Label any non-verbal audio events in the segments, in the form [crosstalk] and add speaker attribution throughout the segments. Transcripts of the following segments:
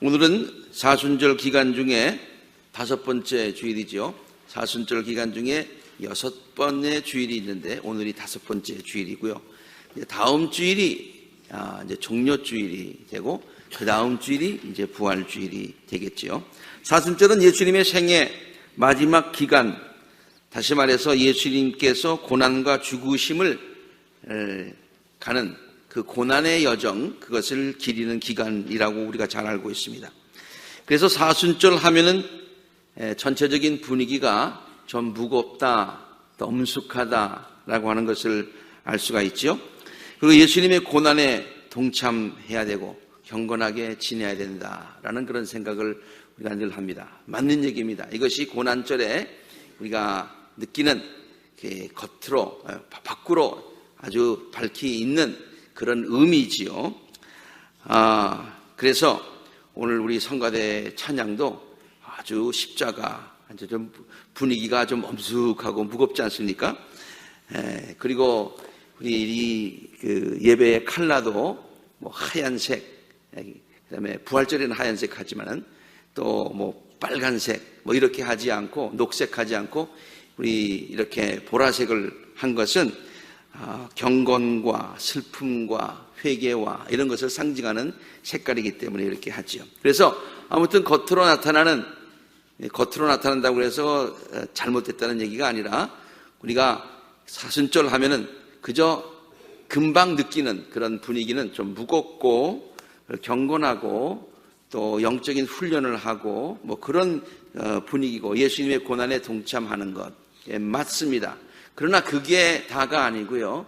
Speaker 1: 오늘은 사순절 기간 중에 다섯 번째 주일이죠. 사순절 기간 중에 여섯 번의 주일이 있는데 오늘이 다섯 번째 주일이고요. 다음 주일이 아, 이제 종료 주일이 되고 그 다음 주일이 이제 부활 주일이 되겠지요. 사순절은 예수님의 생애 마지막 기간, 다시 말해서 예수님께서 고난과 죽으심을 에, 가는 그 고난의 여정, 그것을 기리는 기간이라고 우리가 잘 알고 있습니다. 그래서 사순절 하면은 에, 전체적인 분위기가 좀 무겁다, 또 엄숙하다라고 하는 것을 알 수가 있죠. 그리고 예수님의 고난에 동참해야 되고 경건하게 지내야 된다라는 그런 생각을 우리가 늘 합니다. 맞는 얘기입니다. 이것이 고난절에 우리가 느끼는 그 겉으로 어, 밖으로 아주 밝히 있는 그런 의미지요. 아, 그래서 오늘 우리 성가대 찬양도 아주 십자가, 아주 좀 분위기가 좀 엄숙하고 무겁지 않습니까? 에, 그리고 우리 이 그 예배의 칼라도 뭐 하얀색, 그다음에 부활절에는 하얀색 하지만은 또 뭐 빨간색 뭐 이렇게 하지 않고 녹색하지 않고 우리 이렇게 보라색을 한 것은 아, 경건과 슬픔과 회개와 이런 것을 상징하는 색깔이기 때문에 이렇게 하지요. 그래서 아무튼 겉으로 나타나는 겉으로 나타난다고 해서 잘못됐다는 얘기가 아니라 우리가 사순절 하면은 그저 금방 느끼는 그런 분위기는 좀 무겁고 경건하고 또 영적인 훈련을 하고 뭐 그런 분위기고 예수님의 고난에 동참하는 것 예, 맞습니다. 그러나 그게 다가 아니고요.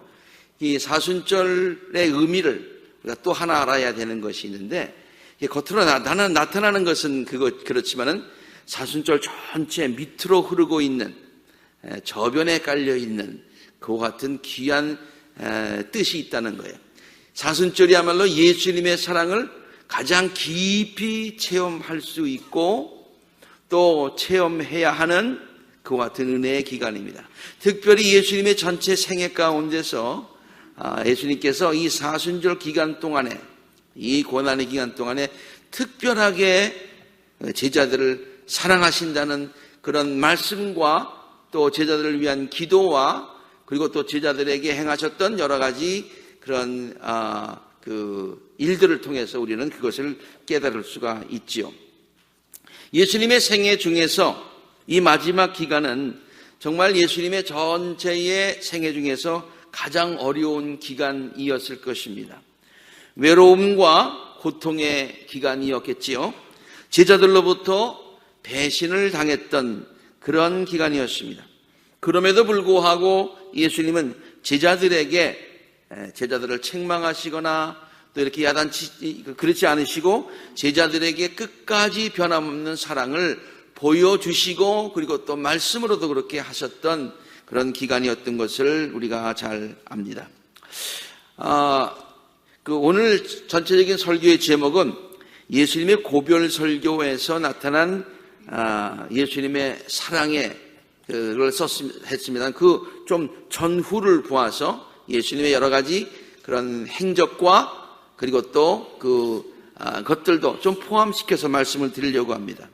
Speaker 1: 이 사순절의 의미를 우리가 또 하나 알아야 되는 것이 있는데 겉으로 나타나는, 나타나는 것은 그거 그렇지만은 사순절 전체 밑으로 흐르고 있는 저변에 깔려 있는 그와 같은 귀한 뜻이 있다는 거예요. 사순절이야말로 예수님의 사랑을 가장 깊이 체험할 수 있고 또 체험해야 하는 그와 같은 은혜의 기간입니다. 특별히 예수님의 전체 생애 가운데서 아, 예수님께서 이 사순절 기간 동안에 이 고난의 기간 동안에 특별하게 제자들을 사랑하신다는 그런 말씀과 또 제자들을 위한 기도와 그리고 또 제자들에게 행하셨던 여러 가지 그런 아, 그 일들을 통해서 우리는 그것을 깨달을 수가 있지요. 예수님의 생애 중에서 이 마지막 기간은 정말 예수님의 전체의 생애 중에서 가장 어려운 기간이었을 것입니다. 외로움과 고통의 기간이었겠지요. 제자들로부터 배신을 당했던 그런 기간이었습니다. 그럼에도 불구하고 예수님은 제자들에게 제자들을 책망하시거나 또 이렇게 야단치 그렇지 않으시고 제자들에게 끝까지 변함없는 사랑을 보여주시고 그리고 또 말씀으로도 그렇게 하셨던 그런 기간이었던 것을 우리가 잘 압니다. 아, 그 오늘 전체적인 설교의 제목은 예수님의 고별 설교에서 나타난 아, 예수님의 사랑의 그걸 썼습니다. 그 좀 전후를 보아서 예수님의 여러 가지 그런 행적과 그리고 또그 아, 것들도 좀 포함시켜서 말씀을 드리려고 합니다.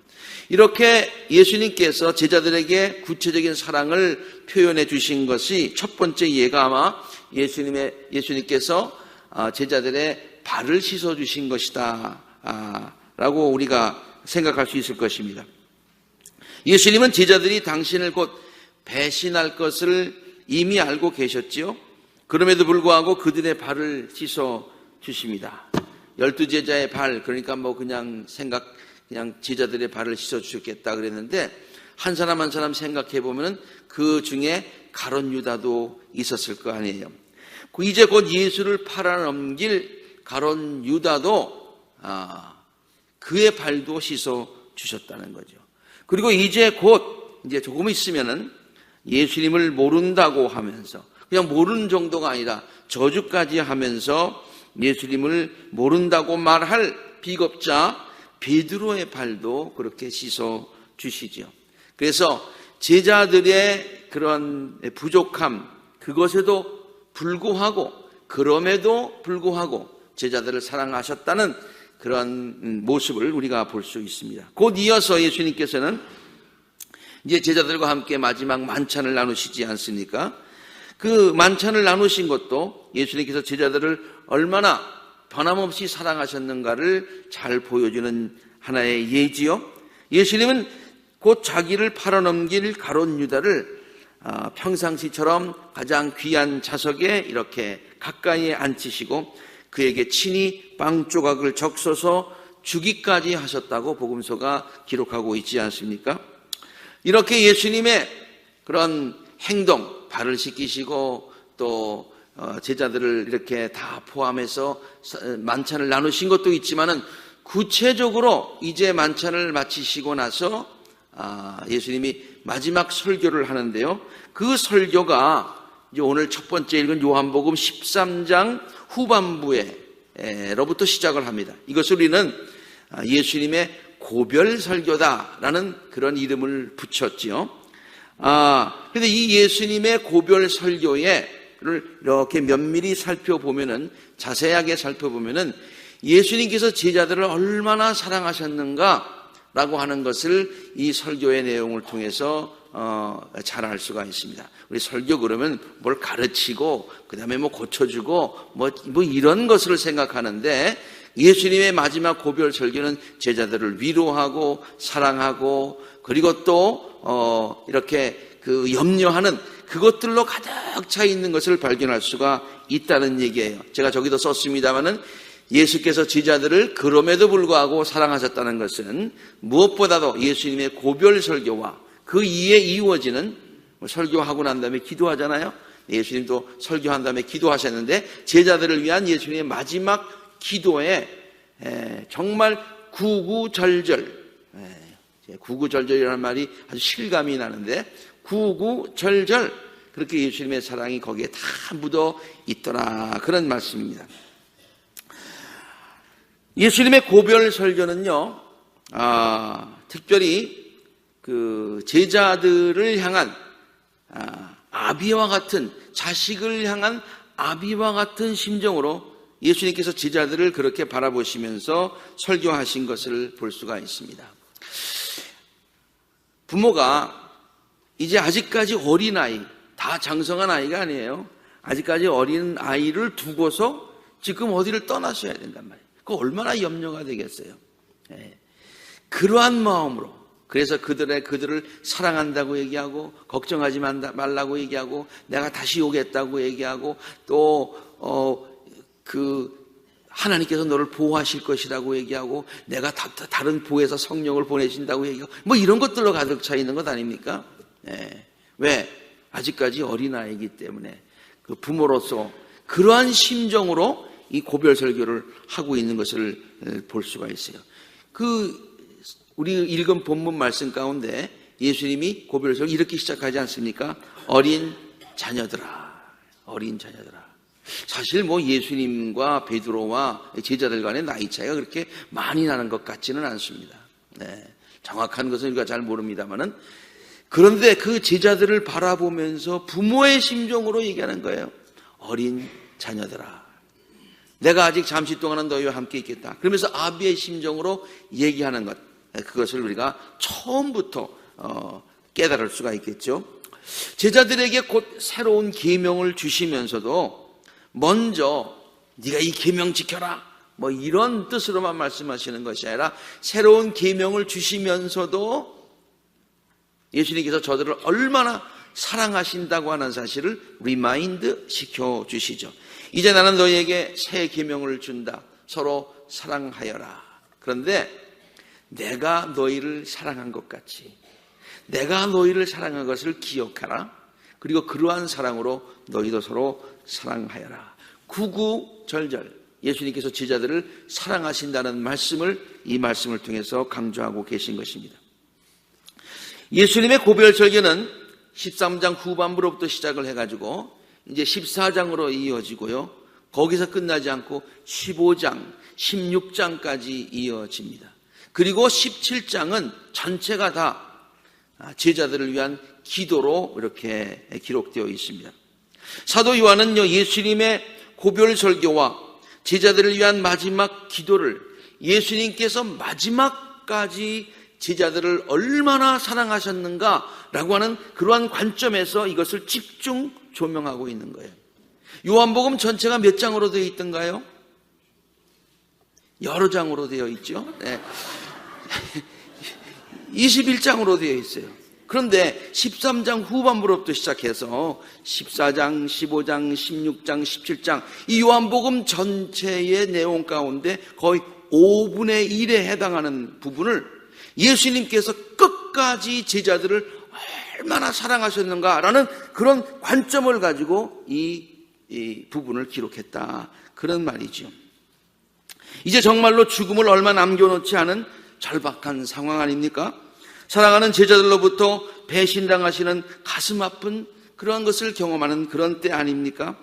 Speaker 1: 이렇게 예수님께서 제자들에게 구체적인 사랑을 표현해 주신 것이 첫 번째 예가 아마 예수님의 예수님께서 아, 제자들의 발을 씻어 주신 것이다. 아, 라고 우리가 생각할 수 있을 것입니다. 예수님은 제자들이 당신을 곧 배신할 것을 이미 알고 계셨지요. 그럼에도 불구하고 그들의 발을 씻어 주십니다. 열두 제자의 발, 그러니까 뭐 그냥 생각, 그냥 제자들의 발을 씻어 주셨겠다 그랬는데 한 사람 한 사람 생각해 보면은 그 중에 가론 유다도 있었을 거 아니에요. 그 이제 곧 예수를 팔아넘길 가론 유다도 아, 그의 발도 씻어 주셨다는 거죠. 그리고 이제 곧 이제 조금 있으면은 예수님을 모른다고 하면서 그냥 모르는 정도가 아니라 저주까지 하면서 예수님을 모른다고 말할 비겁자 베드로의 발도 그렇게 씻어 주시죠. 그래서 제자들의 그런 부족함 그것에도 불구하고 그럼에도 불구하고 제자들을 사랑하셨다는 그런 음, 모습을 우리가 볼 수 있습니다. 곧 이어서 예수님께서는 이제 제자들과 함께 마지막 만찬을 나누시지 않습니까? 그 만찬을 나누신 것도 예수님께서 제자들을 얼마나 변함없이 사랑하셨는가를 잘 보여주는 하나의 예지요. 예수님은 곧 자기를 팔아넘길 가론 유다를 아, 평상시처럼 가장 귀한 자석에 이렇게 가까이에 앉히시고 그에게 친히 빵 조각을 적셔서 주기까지 하셨다고 복음서가 기록하고 있지 않습니까? 이렇게 예수님의 그런 행동, 발을 씻기시고 또 어, 제자들을 이렇게 다 포함해서 만찬을 나누신 것도 있지만은 구체적으로 이제 만찬을 마치시고 나서 아, 예수님이 마지막 설교를 하는데요. 그 설교가 오늘 첫 번째 읽은 요한복음 13장 후반부에로부터 시작을 합니다. 이것을 우리는 아, 예수님의 고별 설교다라는 그런 이름을 붙였지요. 아, 근데 이 예수님의 고별 설교에 를 이렇게 면밀히 살펴보면은 자세하게 살펴보면은 예수님께서 제자들을 얼마나 사랑하셨는가라고 하는 것을 이 설교의 내용을 통해서 어, 잘 알 수가 있습니다. 우리 설교 그러면 뭘 가르치고 그 다음에 뭐 고쳐주고 뭐, 뭐 이런 것을 생각하는데 예수님의 마지막 고별 설교는 제자들을 위로하고 사랑하고 그리고 또 어, 이렇게 그 염려하는 그것들로 가득 차 있는 것을 발견할 수가 있다는 얘기예요. 제가 저기도 썼습니다만은 예수께서 제자들을 그럼에도 불구하고 사랑하셨다는 것은 무엇보다도 예수님의 고별 설교와 그 이에 이루어지는 뭐 설교하고 난 다음에 기도하잖아요. 예수님도 설교한 다음에 기도하셨는데 제자들을 위한 예수님의 마지막 기도에 정말 구구절절 구구절절이라는 말이 아주 실감이 나는데 구구절절 그렇게 예수님의 사랑이 거기에 다 묻어 있더라 그런 말씀입니다. 예수님의 고별 설교는요, 아, 특별히 그 제자들을 향한 아, 아비와 같은 자식을 향한 아비와 같은 심정으로 예수님께서 제자들을 그렇게 바라보시면서 설교하신 것을 볼 수가 있습니다. 부모가 이제 아직까지 어린 아이, 다 장성한 아이가 아니에요. 아직까지 어린 아이를 두고서 지금 어디를 떠나셔야 된단 말이에요. 그 얼마나 염려가 되겠어요. 예. 그러한 마음으로 그래서 그들의 그들을 사랑한다고 얘기하고 걱정하지 말라고 얘기하고 내가 다시 오겠다고 얘기하고 또어그 하나님께서 너를 보호하실 것이라고 얘기하고 내가 다, 른 부에서 성령을 보내신다고 얘기하고 뭐 이런 것들로 가득 차 있는 것 아닙니까? 예. 왜? 아직까지 어린아이기 때문에 그 부모로서 그러한 심정으로 이 고별 설교를 하고 있는 것을 볼 수가 있어요. 그 우리 읽은 본문 말씀 가운데 예수님이 고별 설교 이렇게 시작하지 않습니까? 어린 자녀들아, 어린 자녀들아. 사실 뭐 예수님과 베드로와 제자들 간의 나이 차이가 그렇게 많이 나는 것 같지는 않습니다. 네. 정확한 것은 우리가 잘 모릅니다만은 그런데 그 제자들을 바라보면서 부모의 심정으로 얘기하는 거예요. 어린 자녀들아. 내가 아직 잠시 동안은 너희와 함께 있겠다. 그러면서 아비의 심정으로 얘기하는 것. 그것을 우리가 처음부터 어, 깨달을 수가 있겠죠. 제자들에게 곧 새로운 계명을 주시면서도 먼저 네가 이 계명 지켜라. 뭐 이런 뜻으로만 말씀하시는 것이 아니라 새로운 계명을 주시면서도 예수님께서 저들을 얼마나 사랑하신다고 하는 사실을 리마인드 시켜 주시죠. 이제 나는 너희에게 새 계명을 준다. 서로 사랑하여라. 그런데 내가 너희를 사랑한 것 같이 내가 너희를 사랑한 것을 기억하라. 그리고 그러한 사랑으로 너희도 서로 사랑하여라. 구구절절 예수님께서 제자들을 사랑하신다는 말씀을 이 말씀을 통해서 강조하고 계신 것입니다. 예수님의 고별 설교는 13장 후반부로부터 시작을 해가지고 이제 14장으로 이어지고요. 거기서 끝나지 않고 15장, 16장까지 이어집니다. 그리고 17장은 전체가 다 제자들을 위한 기도로 이렇게 기록되어 있습니다. 사도 요한은요, 예수님의 고별 설교와 제자들을 위한 마지막 기도를 예수님께서 마지막까지 제자들을 얼마나 사랑하셨는가라고 하는 그러한 관점에서 이것을 집중 조명하고 있는 거예요. 요한복음 전체가 몇 장으로 되어 있던가요? 여러 장으로 되어 있죠. 네. [laughs] 21장으로 되어 있어요. 그런데 13장 후반부로부터 시작해서 14장, 15장, 16장, 17장 이 요한복음 전체의 내용 가운데 거의 5분의 1에 해당하는 부분을 예수님께서 끝까지 제자들을 얼마나 사랑하셨는가라는 그런 관점을 가지고 이, 이 부분을 기록했다. 그런 말이죠. 이제 정말로 죽음을 얼마 남겨놓지 않은 절박한 상황 아닙니까? 사랑하는 제자들로부터 배신당하시는 가슴 아픈 그런 것을 경험하는 그런 때 아닙니까?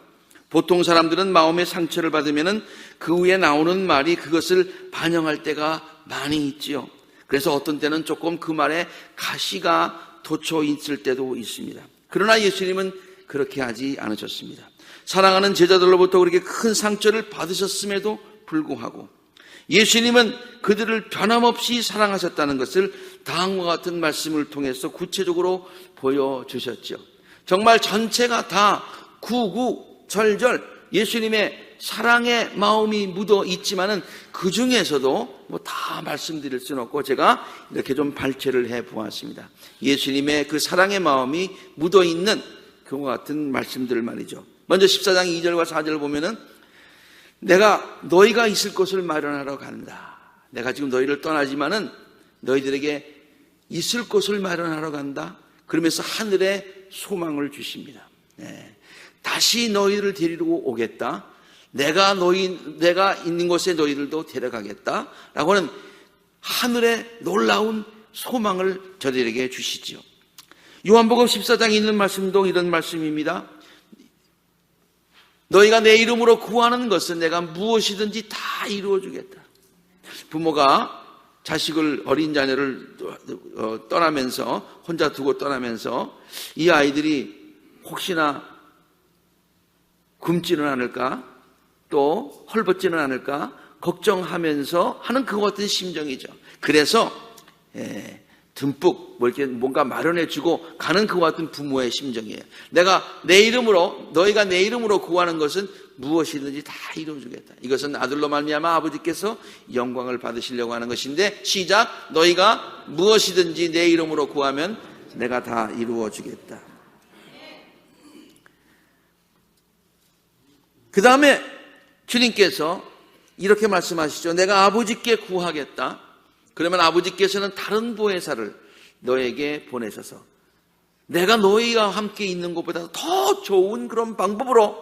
Speaker 1: 보통 사람들은 마음의 상처를 받으면은 그 후에 나오는 말이 그것을 반영할 때가 많이 있지요. 그래서 어떤 때는 조금 그 말에 가시가 돋쳐 있을 때도 있습니다. 그러나 예수님은 그렇게 하지 않으셨습니다. 사랑하는 제자들로부터 그렇게 큰 상처를 받으셨음에도 불구하고 예수님은 그들을 변함없이 사랑하셨다는 것을 다음과 같은 말씀을 통해서 구체적으로 보여주셨죠. 정말 전체가 다 구구절절 예수님의 사랑의 마음이 묻어 있지만은 그 중에서도 뭐 다 말씀드릴 수는 없고 제가 이렇게 좀 발췌를 해 보았습니다. 예수님의 그 사랑의 마음이 묻어 있는 그와 같은 말씀들을 말이죠. 먼저 14장 2절과 4절을 보면은 내가 너희가 있을 곳을 마련하러 간다. 내가 지금 너희를 떠나지만은 너희들에게 있을 곳을 마련하러 간다. 그러면서 하늘에 소망을 주십니다. 네. 다시 너희를 데리러 오겠다. 내가 너희 내가 있는 곳에 너희들도 데려가겠다라고 하는 하늘의 놀라운 소망을 저들에게 주시지요. 요한복음 14장에 있는 말씀도 이런 말씀입니다. 너희가 내 이름으로 구하는 것은 내가 무엇이든지 다 이루어 주겠다. 부모가 자식을 어린 자녀를 어, 떠나면서 혼자 두고 떠나면서 이 아이들이 혹시나 굶지는 않을까 또 헐벗지는 않을까 걱정하면서 하는 그와 같은 심정이죠. 그래서 예, 듬뿍 뭐 이렇게 뭔가 마련해주고 가는 그와 같은 부모의 심정이에요. 내가 내 이름으로 너희가 내 이름으로 구하는 것은 무엇이든지 다 이루어주겠다. 이것은 아들로 말미암아 아버지께서 영광을 받으시려고 하는 것인데 시작 너희가 무엇이든지 내 이름으로 구하면 내가 다 이루어주겠다. 그 다음에 주님께서 이렇게 말씀하시죠. 내가 아버지께 구하겠다. 그러면 아버지께서는 다른 보혜사를 너에게 보내셔서 내가 너희와 함께 있는 것보다 더 좋은 그런 방법으로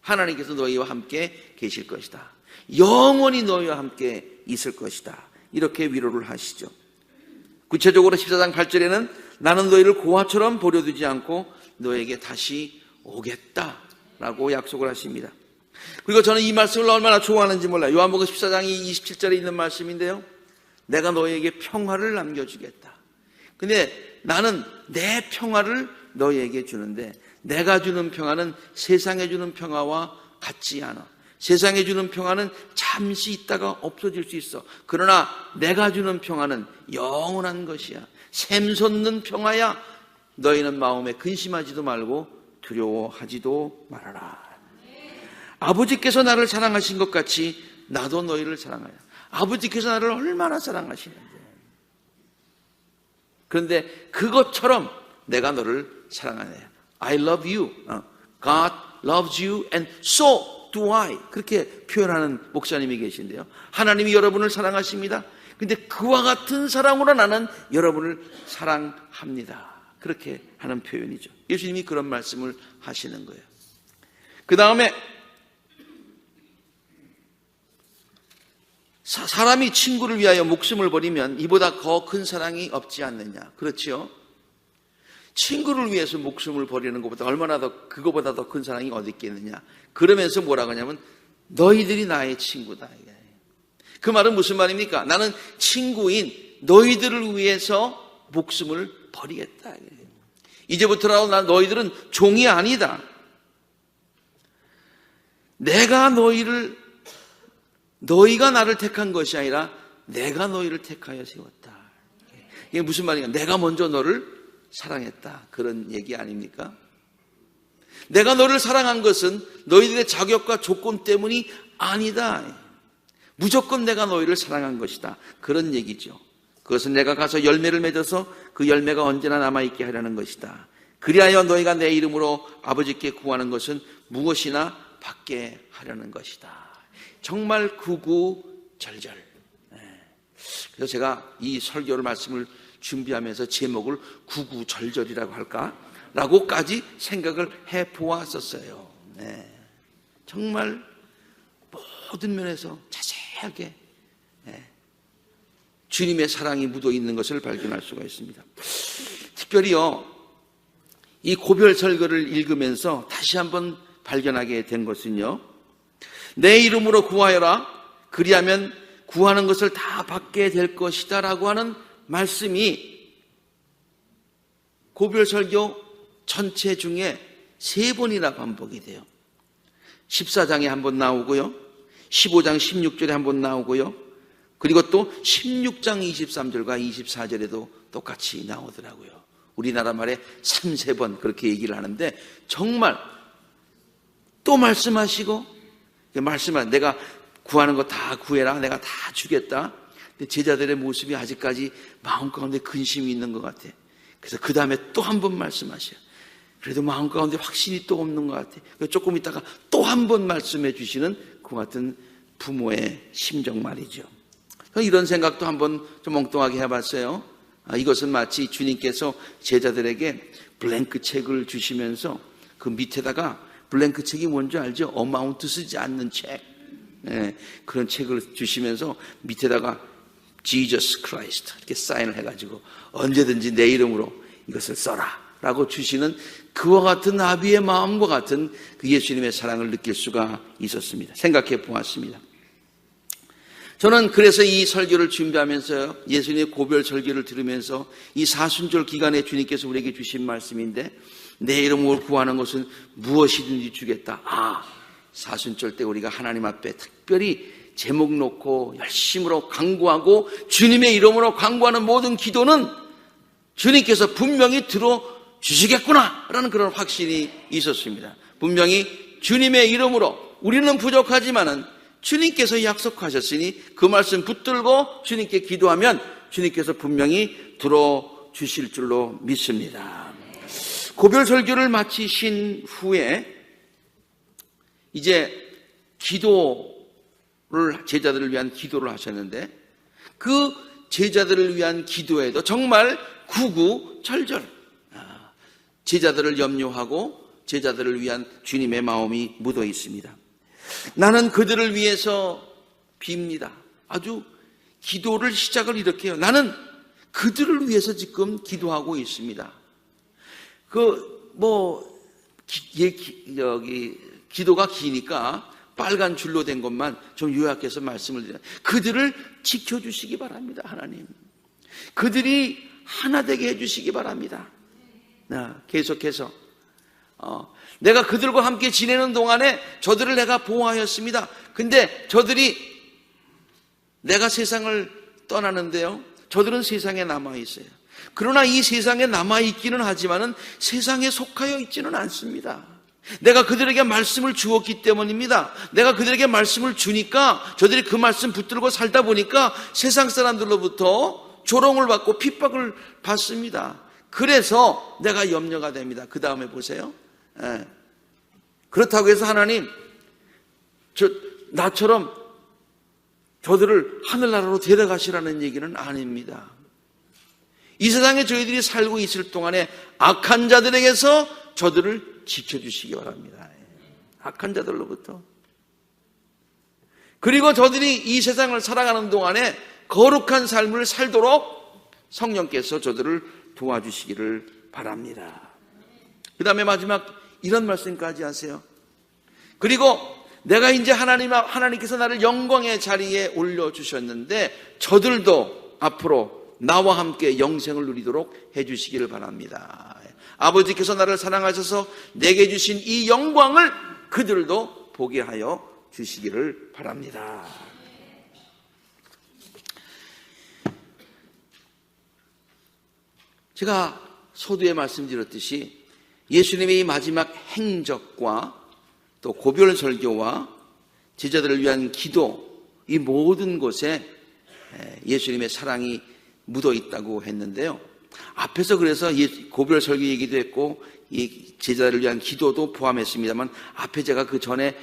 Speaker 1: 하나님께서 너희와 함께 계실 것이다. 영원히 너희와 함께 있을 것이다. 이렇게 위로를 하시죠. 구체적으로 14장 8절에는 나는 너희를 고아처럼 버려두지 않고 너에게 다시 오겠다 라고 약속을 하십니다. 그리고 저는 이 말씀을 얼마나 좋아하는지 몰라요. 요한복음 14장 27절에 있는 말씀인데요. 내가 너에게 평화를 남겨주겠다. 근데 나는 내 평화를 너에게 주는데 내가 주는 평화는 세상에 주는 평화와 같지 않아. 세상에 주는 평화는 잠시 있다가 없어질 수 있어. 그러나 내가 주는 평화는 영원한 것이야. 샘솟는 평화야. 너희는 마음에 근심하지도 말고 두려워하지도 말아라. 아버지께서 나를 사랑하신 것 같이 나도 너희를 사랑하여. 아버지께서 나를 얼마나 사랑하시는데. 그런데 그것처럼 내가 너를 사랑하네. I love you. 어, God loves you and so do I. 그렇게 표현하는 목사님이 계신데요. 하나님이 여러분을 사랑하십니다. 근데 그와 같은 사랑으로 나는 여러분을 사랑합니다. 그렇게 하는 표현이죠. 예수님이 그런 말씀을 하시는 거예요. 그 다음에 사람이 친구를 위하여 목숨을 버리면 이보다 더 큰 사랑이 없지 않느냐. 그렇지요? 친구를 위해서 목숨을 버리는 것보다 얼마나 더 그거보다 더 큰 사랑이 어디 있겠느냐. 그러면서 뭐라고 하냐면 너희들이 나의 친구다. 그 말은 무슨 말입니까? 나는 친구인 너희들을 위해서 목숨을 버리겠다. 이제부터라도 난 너희들은 종이 아니다. 내가 너희를 너희가 나를 택한 것이 아니라 내가 너희를 택하여 세웠다. 이게 무슨 말인가? 내가 먼저 너를 사랑했다. 그런 얘기 아닙니까? 내가 너를 사랑한 것은 너희들의 자격과 조건 때문이 아니다. 무조건 내가 너희를 사랑한 것이다. 그런 얘기죠. 그것은 내가 가서 열매를 맺어서 그 열매가 언제나 남아있게 하려는 것이다. 그리하여 너희가 내 이름으로 아버지께 구하는 것은 무엇이나 받게 하려는 것이다. 정말 구구절절. 네. 그래서 제가 이 설교를 말씀을 준비하면서 제목을 구구절절이라고 할까? 라고까지 생각을 해 보았었어요. 네. 정말 모든 면에서 자세하게 네. 주님의 사랑이 묻어 있는 것을 발견할 수가 있습니다. 특별히요, 이 고별 설교를 읽으면서 다시 한번 발견하게 된 것은요, 내 이름으로 구하여라. 그리하면 구하는 것을 다 받게 될 것이다. 라고 하는 말씀이 고별 설교 전체 중에 세 번이나 반복이 돼요. 14장에 한 번 나오고요. 15장 16절에 한 번 나오고요. 그리고 또 16장 23절과 24절에도 똑같이 나오더라고요. 우리나라 말에 3, 3번 그렇게 얘기를 하는데 정말 또 말씀하시고 말씀하 내가 구하는 거 다 구해라. 내가 다 주겠다. 근데 제자들의 모습이 아직까지 마음 가운데 근심이 있는 것 같아. 그래서 그 다음에 또 한 번 말씀하셔요. 그래도 마음 가운데 확신이 또 없는 것 같아. 조금 있다가 또 한 번 말씀해 주시는 그 같은 부모의 심정 말이죠. 이런 생각도 한번 좀 엉뚱하게 해봤어요. 아, 이것은 마치 주님께서 제자들에게 블랭크 책을 주시면서 그 밑에다가 블랭크 책이 뭔지 알죠? 어마운트 쓰지 않는 책. 네, 그런 책을 주시면서 밑에다가 Jesus Christ 이렇게 사인을 해가지고 언제든지 내 이름으로 이것을 써라 라고 주시는 그와 같은 아비의 마음과 같은 그 예수님의 사랑을 느낄 수가 있었습니다. 생각해 보았습니다. 저는 그래서 이 설교를 준비하면서 예수님의 고별 설교를 들으면서 이 사순절 기간에 주님께서 우리에게 주신 말씀인데 내 이름을 구하는 것은 무엇이든지 주겠다. 아, 사순절 때 우리가 하나님 앞에 특별히 제목 놓고 열심으로 강구하고 주님의 이름으로 강구하는 모든 기도는 주님께서 분명히 들어 주시겠구나라는 그런 확신이 있었습니다. 분명히 주님의 이름으로 우리는 부족하지만은 주님께서 약속하셨으니 그 말씀 붙들고 주님께 기도하면 주님께서 분명히 들어 주실 줄로 믿습니다. 고별 설교를 마치신 후에 이제 기도를 제자들을 위한 기도를 하셨는데 그 제자들을 위한 기도에도 정말 구구절절 아, 제자들을 염려하고 제자들을 위한 주님의 마음이 묻어 있습니다. 나는 그들을 위해서 빕니다. 아주 기도를 시작을 이렇게 해요. 나는 그들을 위해서 지금 기도하고 있습니다. 그, 뭐, 기, 여기, 기도가 기니까 빨간 줄로 된 것만 좀 요약해서 말씀을 드려요. 그들을 지켜주시기 바랍니다, 하나님. 그들이 하나 되게 해주시기 바랍니다. 계속해서. 어, 내가 그들과 함께 지내는 동안에 저들을 내가 보호하였습니다. 근데 저들이 내가 세상을 떠나는데요. 저들은 세상에 남아 있어요. 그러나 이 세상에 남아 있기는 하지만은 세상에 속하여 있지는 않습니다. 내가 그들에게 말씀을 주었기 때문입니다. 내가 그들에게 말씀을 주니까 저들이 그 말씀 붙들고 살다 보니까 세상 사람들로부터 조롱을 받고 핍박을 받습니다. 그래서 내가 염려가 됩니다. 그 다음에 보세요. 예. 그렇다고 해서 하나님, 저, 나처럼 저들을 하늘나라로 데려가시라는 얘기는 아닙니다. 이 세상에 저희들이 살고 있을 동안에 악한 자들에게서 저들을 지켜주시기 바랍니다. 악한 자들로부터. 그리고 저들이 이 세상을 살아가는 동안에 거룩한 삶을 살도록 성령께서 저들을 도와주시기를 바랍니다. 그 다음에 마지막 이런 말씀까지 하세요. 그리고 내가 이제 하나님, 하나님께서 나를 영광의 자리에 올려주셨는데 저들도 앞으로 나와 함께 영생을 누리도록 해주시기를 바랍니다. 아버지께서 나를 사랑하셔서 내게 주신 이 영광을 그들도 보게 하여 주시기를 바랍니다. 제가 서두에 말씀드렸듯이 예수님의 이 마지막 행적과 또 고별 설교와 제자들을 위한 기도 이 모든 곳에 예수님의 사랑이 묻어 있다고 했는데요. 앞에서 그래서 예, 고별 설교 얘기도 했고 이 제자들을 위한 기도도 포함했습니다만 앞에 제가 그 전에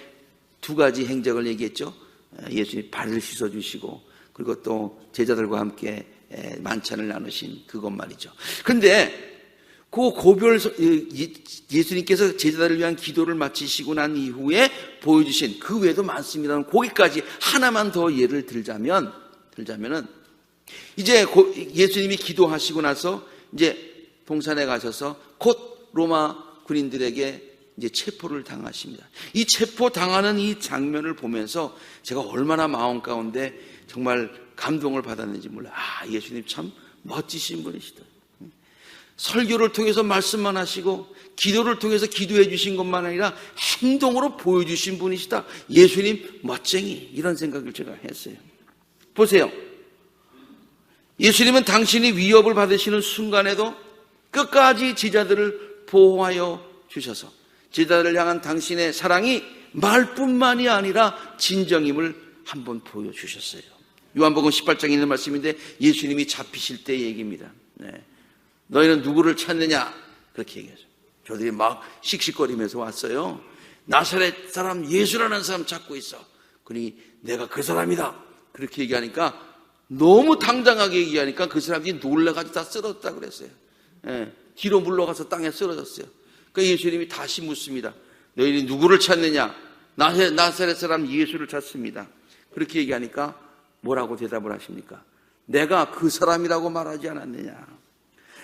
Speaker 1: 두 가지 행적을 얘기했죠. 예수님 발을 씻어 주시고 그리고 또 제자들과 함께 만찬을 나누신 그것 말이죠. 근데 그 고별 예수님께서 제자들을 위한 기도를 마치시고 난 이후에 보여주신 그 외에도 많습니다. 거기까지 하나만 더 예를 들자면 들자면은 이제 예수님이 기도하시고 나서 이제 동산에 가셔서 곧 로마 군인들에게 이제 체포를 당하십니다. 이 체포 당하는 이 장면을 보면서 제가 얼마나 마음 가운데 정말 감동을 받았는지 몰라. 아, 예수님 참 멋지신 분이시다. 설교를 통해서 말씀만 하시고 기도를 통해서 기도해 주신 것만 아니라 행동으로 보여주신 분이시다. 예수님 멋쟁이 이런 생각을 제가 했어요. 보세요. 예수님은 당신이 위협을 받으시는 순간에도 끝까지 제자들을 보호하여 주셔서 제자들을 향한 당신의 사랑이 말뿐만이 아니라 진정임을 한번 보여주셨어요. 요한복음 18장에 있는 말씀인데 예수님이 잡히실 때 얘기입니다. 네. 너희는 누구를 찾느냐? 그렇게 얘기하죠. 저들이 막 씩씩거리면서 왔어요. 나사렛 사람 예수라는 사람 찾고 있어. 그러니 내가 그 사람이다. 그렇게 얘기하니까 너무 당당하게 얘기하니까 그 사람들이 놀라가지고 다 쓰러졌다 그랬어요. 예, 뒤로 물러가서 땅에 쓰러졌어요. 그 예수님이 다시 묻습니다. 너희는 누구를 찾느냐? 나사렛 사람 예수를 찾습니다. 그렇게 얘기하니까 뭐라고 대답을 하십니까? 내가 그 사람이라고 말하지 않았느냐?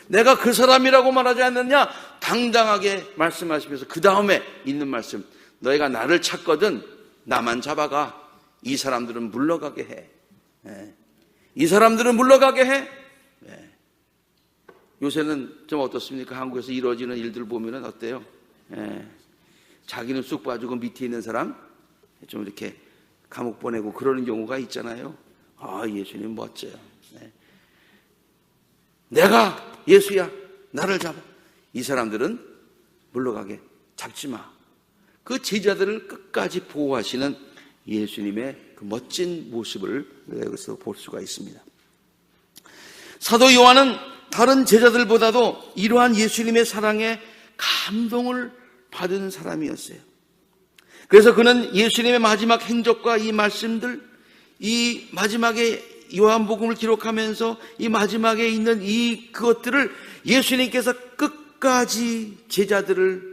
Speaker 1: 내가 그 사람이라고 말하지 않느냐? 당당하게 말씀하시면서 그 다음에 있는 말씀. 너희가 나를 찾거든 나만 잡아가. 이 사람들은 물러가게 해. 예. 이 사람들은 물러가게 해. 예. 요새는 좀 어떻습니까? 한국에서 이루어지는 일들 보면은 어때요? 예. 자기는 쑥 빠지고 밑에 있는 사람 좀 이렇게 감옥 보내고 그러는 경우가 있잖아요. 아, 예수님 멋져요. 네. 내가 예수야. 나를 잡아. 이 사람들은 물러가게 잡지 마. 그 제자들을 끝까지 보호하시는 예수님의 그 멋진 모습을 여기서 볼 수가 있습니다. 사도 요한은 다른 제자들보다도 이러한 예수님의 사랑에 감동을 받은 사람이었어요. 그래서 그는 예수님의 마지막 행적과 이 말씀들, 이 마지막에 요한복음을 기록하면서 이 마지막에 있는 이 그것들을 예수님께서 끝까지 제자들을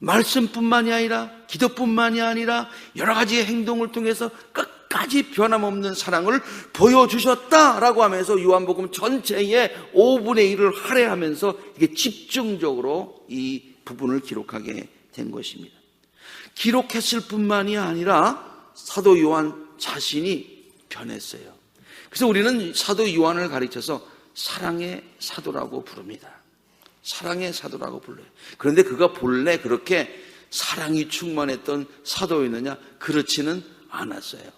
Speaker 1: 말씀뿐만이 아니라 기도뿐만이 아니라 여러 가지의 행동을 통해서 끝까지 변함없는 사랑을 보여주셨다라고 하면서 요한복음 전체의 5분의 1을 할애하면서 이게 집중적으로 이 부분을 기록하게 된 것입니다. 기록했을 뿐만이 아니라 사도 요한 자신이 변했어요. 그래서 우리는 사도 요한을 가르쳐서 사랑의 사도라고 부릅니다. 사랑의 사도라고 불러요. 그런데 그가 본래 그렇게 사랑이 충만했던 사도였느냐? 그렇지는 않았어요.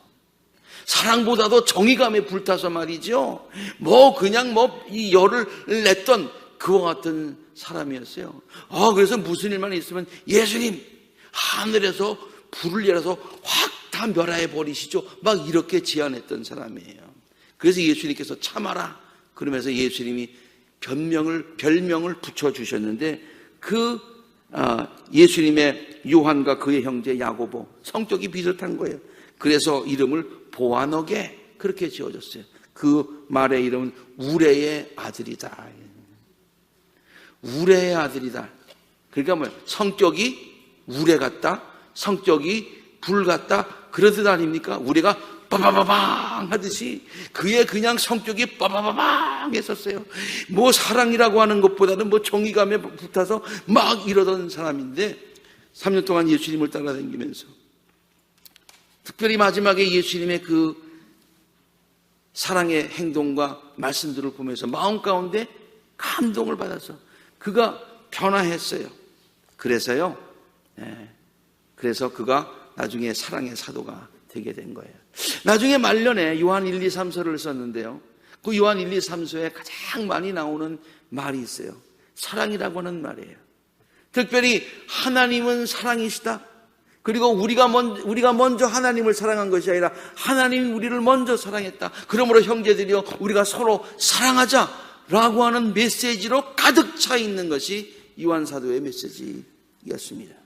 Speaker 1: 사랑보다도 정의감에 불타서 말이죠. 뭐 그냥 뭐 이 열을 냈던 그와 같은 사람이었어요. 아, 그래서 무슨 일만 있으면 예수님 하늘에서 불을 열어서 확 다 멸하해 버리시죠. 막 이렇게 제안했던 사람이에요. 그래서 예수님께서 참아라. 그러면서 예수님이 변명을 별명을 붙여 주셨는데 그 아, 예수님의 요한과 그의 형제 야고보 성격이 비슷한 거예요. 그래서 이름을 보아너게 그렇게 지어졌어요. 그 말의 이름은 우레의 아들이다. 우레의 아들이다. 그러니까 뭐 성격이 우레 같다, 성격이 불 같다 그러듯 아닙니까? 우리가 빠바바방 하듯이 그의 그냥 성격이 빠바바방 했었어요. 뭐 사랑이라고 하는 것보다는 뭐 정의감에 붙어서 막 이러던 사람인데 3년 동안 예수님을 따라다니면서 특별히 마지막에 예수님의 그 사랑의 행동과 말씀들을 보면서 마음 가운데 감동을 받아서 그가 변화했어요. 그래서요. 네. 그래서 그가 나중에 사랑의 사도가 되게 된 거예요. 나중에 말년에 요한 1, 2, 3서를 썼는데요. 그 요한 1, 2, 3서에 가장 많이 나오는 말이 있어요. 사랑이라고 하는 말이에요. 특별히 하나님은 사랑이시다. 그리고 우리가 먼저, 우리가 먼저 하나님을 사랑한 것이 아니라 하나님이 우리를 먼저 사랑했다. 그러므로 형제들이여 우리가 서로 사랑하자 라고 하는 메시지로 가득 차 있는 것이 요한 사도의 메시지였습니다.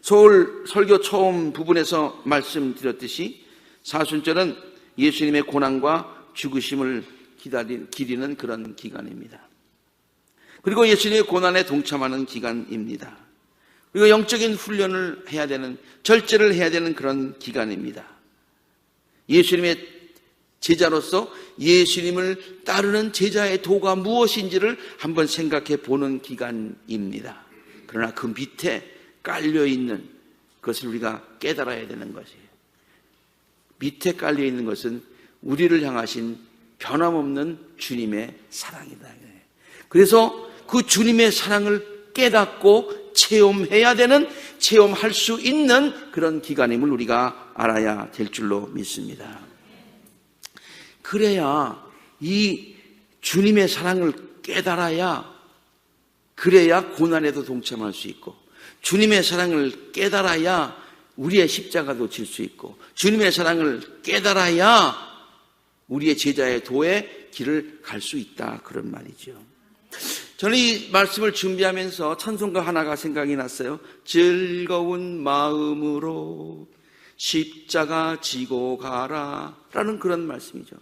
Speaker 1: 서울 설교 처음 부분에서 말씀드렸듯이 사순절은 예수님의 고난과 죽으심을 기다리, 기리는 그런 기간입니다. 그리고 예수님의 고난에 동참하는 기간입니다. 그리고 영적인 훈련을 해야 되는, 절제를 해야 되는 그런 기간입니다. 예수님의 제자로서 예수님을 따르는 제자의 도가 무엇인지를 한번 생각해 보는 기간입니다. 그러나 그 밑에 깔려 있는 것을 우리가 깨달아야 되는 것이에요. 밑에 깔려 있는 것은 우리를 향하신 변함없는 주님의 사랑이다. 그래서 그 주님의 사랑을 깨닫고 체험해야 되는, 체험할 수 있는 그런 기간임을 우리가 알아야 될 줄로 믿습니다. 그래야 이 주님의 사랑을 깨달아야 그래야 고난에도 동참할 수 있고 주님의 사랑을 깨달아야 우리의 십자가도 질 수 있고 주님의 사랑을 깨달아야 우리의 제자의 도의 길을 갈 수 있다 그런 말이죠. 저는 이 말씀을 준비하면서 찬송가 하나가 생각이 났어요. 즐거운 마음으로 십자가 지고 가라 라는 그런 말씀이죠.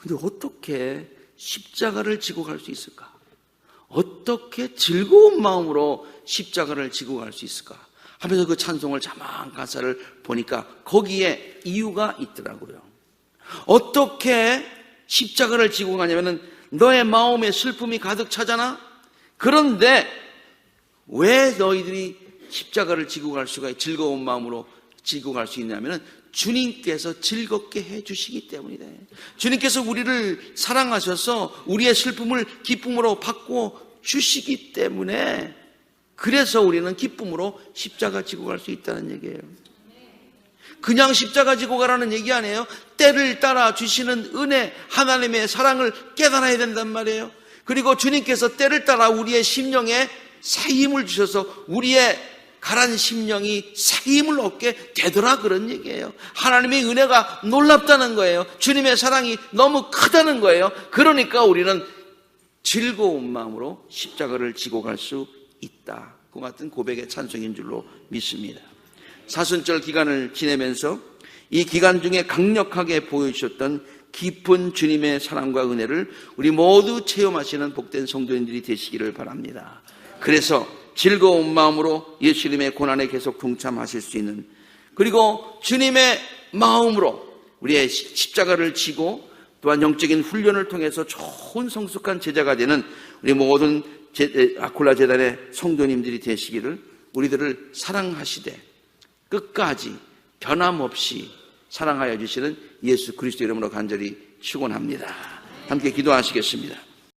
Speaker 1: 근데 어떻게 십자가를 지고 갈 수 있을까? 어떻게 즐거운 마음으로 십자가를 지고 갈 수 있을까? 하면서 그 찬송을 자막 가사를 보니까 거기에 이유가 있더라고요. 어떻게 십자가를 지고 가냐면은 너의 마음에 슬픔이 가득 차잖아? 그런데 왜 너희들이 십자가를 지고 갈 수가 즐거운 마음으로 지고 갈 수 있냐면은 주님께서 즐겁게 해 주시기 때문이다. 주님께서 우리를 사랑하셔서 우리의 슬픔을 기쁨으로 바꿔 주시기 때문에 그래서 우리는 기쁨으로 십자가 지고 갈 수 있다는 얘기예요. 그냥 십자가 지고 가라는 얘기 아니에요. 때를 따라 주시는 은혜, 하나님의 사랑을 깨달아야 된단 말이에요. 그리고 주님께서 때를 따라 우리의 심령에 새 힘을 주셔서 우리의 가란 심령이 새 힘을 얻게 되더라 그런 얘기예요. 하나님의 은혜가 놀랍다는 거예요. 주님의 사랑이 너무 크다는 거예요. 그러니까 우리는 즐거운 마음으로 십자가를 지고 갈 수 있다. 그 같은 고백의 찬송인 줄로 믿습니다. 사순절 기간을 지내면서 이 기간 중에 강력하게 보여주셨던 깊은 주님의 사랑과 은혜를 우리 모두 체험하시는 복된 성도인들이 되시기를 바랍니다. 그래서 즐거운 마음으로 예수님의 고난에 계속 동참하실 수 있는 그리고 주님의 마음으로 우리의 십자가를 지고 또한 영적인 훈련을 통해서 좋은 성숙한 제자가 되는 우리 모든 아콜라 재단의 성도님들이 되시기를 우리들을 사랑하시되 끝까지 변함없이 사랑하여 주시는 예수 그리스도 이름으로 간절히 축원합니다. 함께 기도하시겠습니다.